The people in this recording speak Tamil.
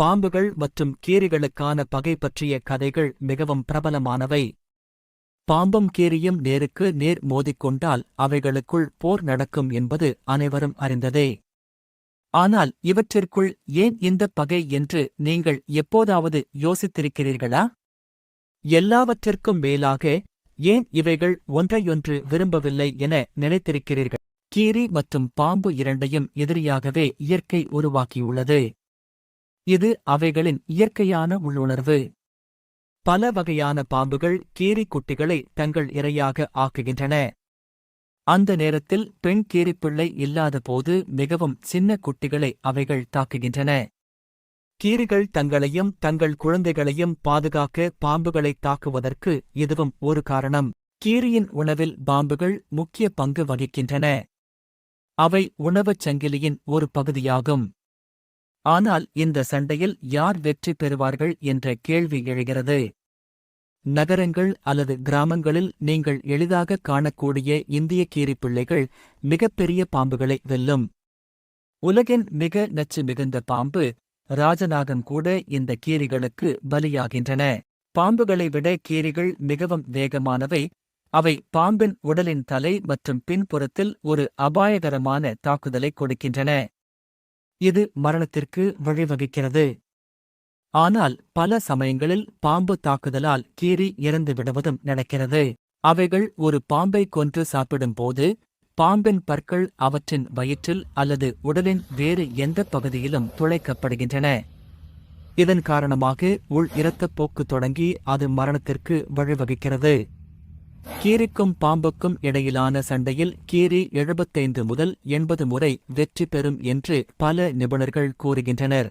பாம்புகள் மற்றும் கீரிகளுக்கான பகை பற்றிய கதைகள் மிகவும் பிரபலமானவை. பாம்பும் கீரியும் நேருக்கு நேர் மோதிக்கொண்டால் அவைகளுக்குள் போர் நடக்கும் என்பது அனைவரும் அறிந்ததே. ஆனால் இவற்றிற்குள் ஏன் இந்த பகை என்று நீங்கள் எப்போதாவது யோசித்திருக்கிறீர்களா? எல்லாவற்றிற்கும் மேலாக ஏன் இவைகள் ஒன்றையொன்று விரும்பவில்லை என நினைத்திருக்கிறீர்கள்? கீரி மற்றும் பாம்பு இரண்டையும் எதிரியாகவே இயற்கை உருவாக்கியுள்ளது. இது அவைகளின் இயற்கையான உள்ளுணர்வு. பல வகையான பாம்புகள் கீரி குட்டிகளை தங்கள் இரையாக ஆக்குகின்றன. அந்த நேரத்தில் பெண் கீரிப்பிள்ளை இல்லாதபோது மிகவும் சின்ன குட்டிகளை அவைகள் தாக்குகின்றன. கீரிகள் தங்களையும் தங்கள் குழந்தைகளையும் பாதுகாக்க பாம்புகளை தாக்குவதற்கு இதுவும் ஒரு காரணம். கீரியின் உணவில் பாம்புகள் முக்கிய பங்கு வகிக்கின்றன. அவை உணவுச் சங்கிலியின் ஒரு பகுதியாகும். ஆனால் இந்த சண்டையில் யார் வெற்றி பெறுவார்கள் என்ற கேள்வி எழுகிறது. நகரங்கள் அல்லது கிராமங்களில் நீங்கள் எளிதாக காணக்கூடிய இந்திய கீரிப்பிள்ளைகள் மிகப்பெரிய பாம்புகளை வெல்லும். உலகின் மிக நச்சு மிகுந்த பாம்பு ராஜநாகம் கூட இந்த கீரிகளுக்கு பலியாகின்றன. பாம்புகளை விட கீரிகள் மிகவும் வேகமானவை. அவை பாம்பின் உடலின் தலை மற்றும் பின்புறத்தில் ஒரு அபாயகரமான தாக்குதலை கொடுக்கின்றன. இது மரணத்திற்கு வழிவகுக்கிறது. ஆனால் பல சமயங்களில் பாம்பு தாக்குதலால் கீறி இறந்து விடுவதும் நடக்கிறது. அவைகள் ஒரு பாம்பை கொன்று சாப்பிடும்போது பாம்பின் பற்கள் அவற்றின் வயிற்றில் அல்லது உடலின் வேறு எந்த பகுதியிலும் துளைக்கப்படுகின்றன. இதன் காரணமாக உள் இரத்தப்போக்கு தொடங்கி அது மரணத்திற்கு வழிவகுக்கிறது. கீரிக்கும் பாம்புக்கும் இடையிலான சண்டையில் கீரி எழுபத்தைந்து முதல் எண்பது முறை வெற்றி பெறும் என்று பல நிபுணர்கள் கூறுகின்றனர்.